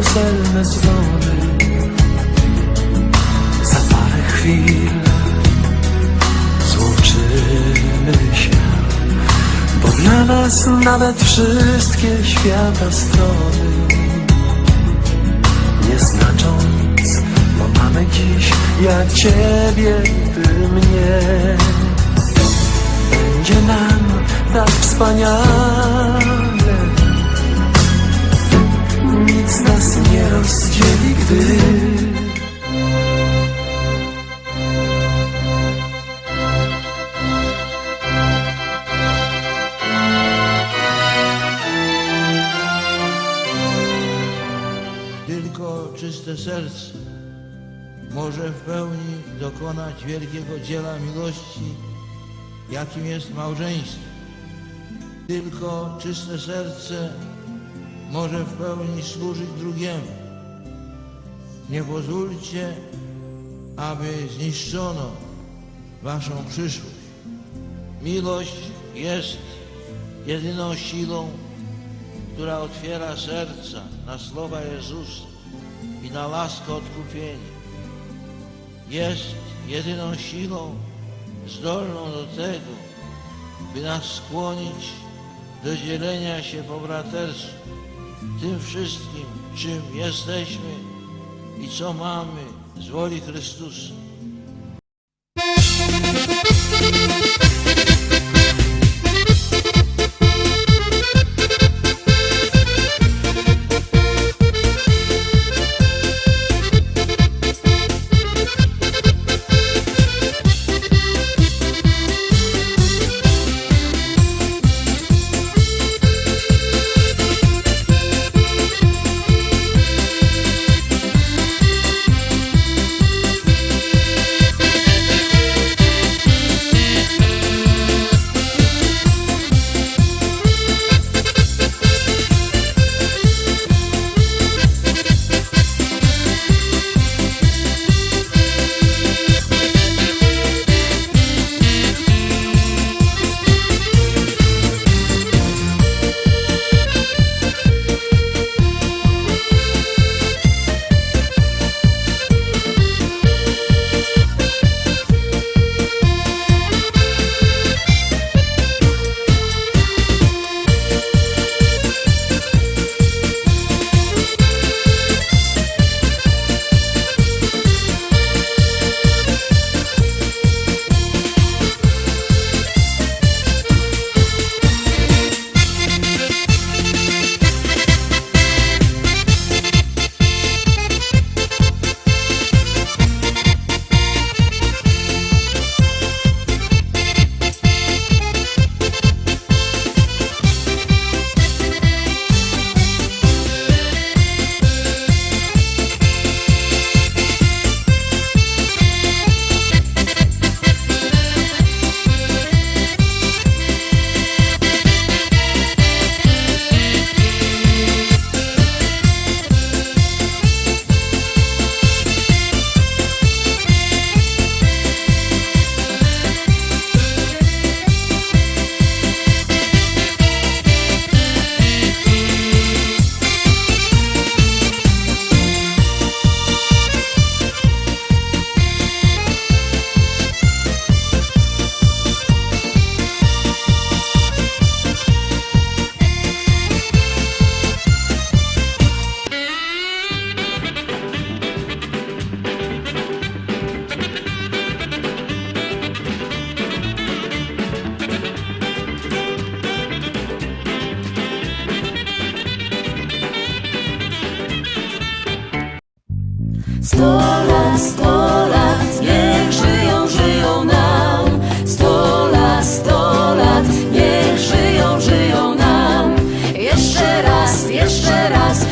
weselne dzwony Za parę chwil złączymy się Bo dla nas nawet wszystkie świata strony Nie znaczą nic, bo mamy dziś ja ciebie, ty mnie Będzie nam tak wspaniale nie rozdzieli, gdy Tylko czyste serce może w pełni dokonać wielkiego dzieła miłości, jakim jest małżeństwo. Tylko czyste serce może w pełni służyć drugiemu. Nie pozwólcie, aby zniszczono waszą przyszłość. Miłość jest jedyną siłą, która otwiera serca na słowa Jezusa i na laskę odkupienia. Jest jedyną siłą zdolną do tego, by nas skłonić do dzielenia się po braterstwu tym wszystkim, czym jesteśmy i co mamy z woli Chrystusa. Jeszcze raz,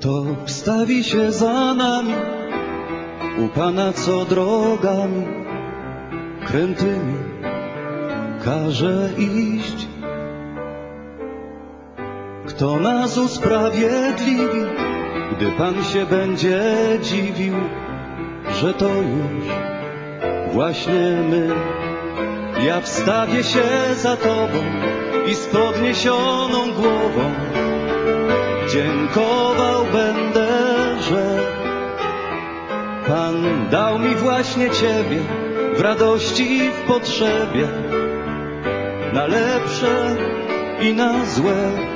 Kto wstawi się za nami, u Pana co drogami krętymi każe iść? Kto nas usprawiedliwi, gdy Pan się będzie dziwił, że to już właśnie my? Ja wstawię się za Tobą i z podniesioną głową dziękował dał mi właśnie Ciebie w radości i w potrzebie, na lepsze i na złe.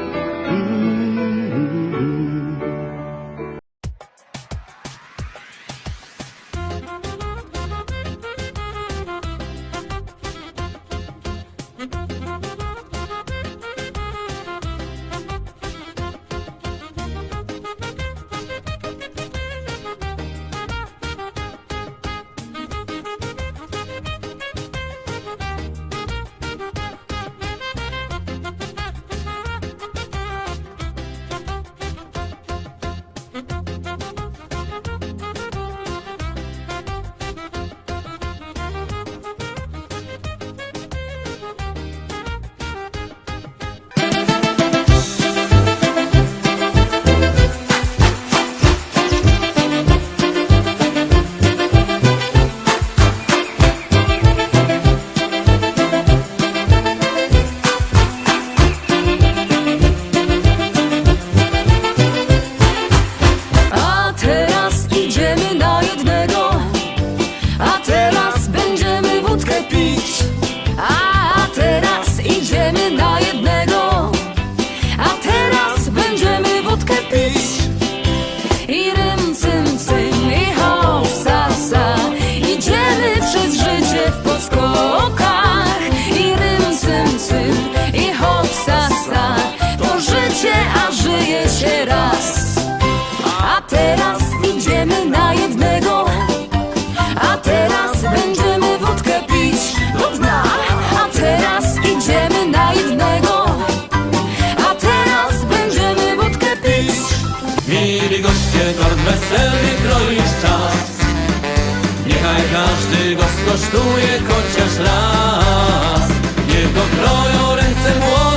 Każdy go skosztuje chociaż raz. Niech go kroją ręce młodych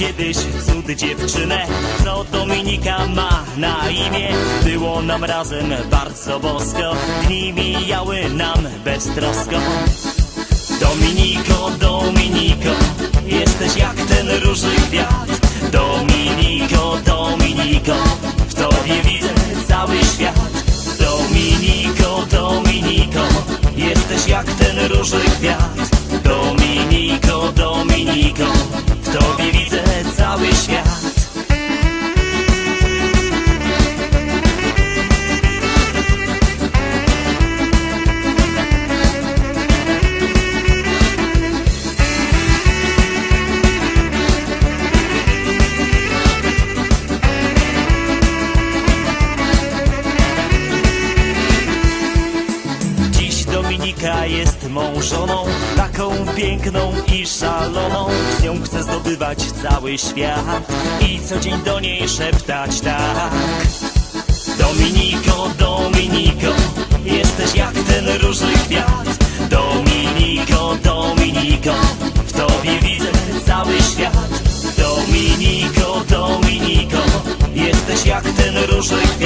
kiedyś cud dziewczynę, co Dominika ma na imię. Było nam razem bardzo bosko, dni mijały nam beztrosko. Dominiko, Dominiko, jesteś jak ten róży kwiat. Dominiko, Dominiko, w tobie widzę cały świat. Dominiko, Dominiko, jesteś jak ten róży kwiat. Piękną i szaloną. Z nią chcę zdobywać cały świat i co dzień do niej szeptać tak. Dominiko, Dominiko, jesteś jak ten róży kwiat. Dominiko, Dominiko, w tobie widzę cały świat. Dominiko, Dominiko, jesteś jak ten róży kwiat.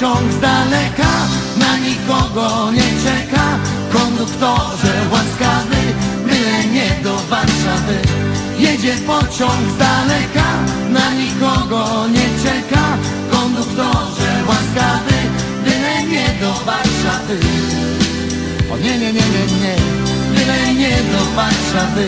Pociąg z daleka, na nikogo nie czeka. Konduktorze łaskawy, byle nie do Warszawy. Jedzie pociąg z daleka, na nikogo nie czeka. Konduktorze łaskawy, byle nie do Warszawy. O nie, nie, nie, nie, nie, byle nie do Warszawy.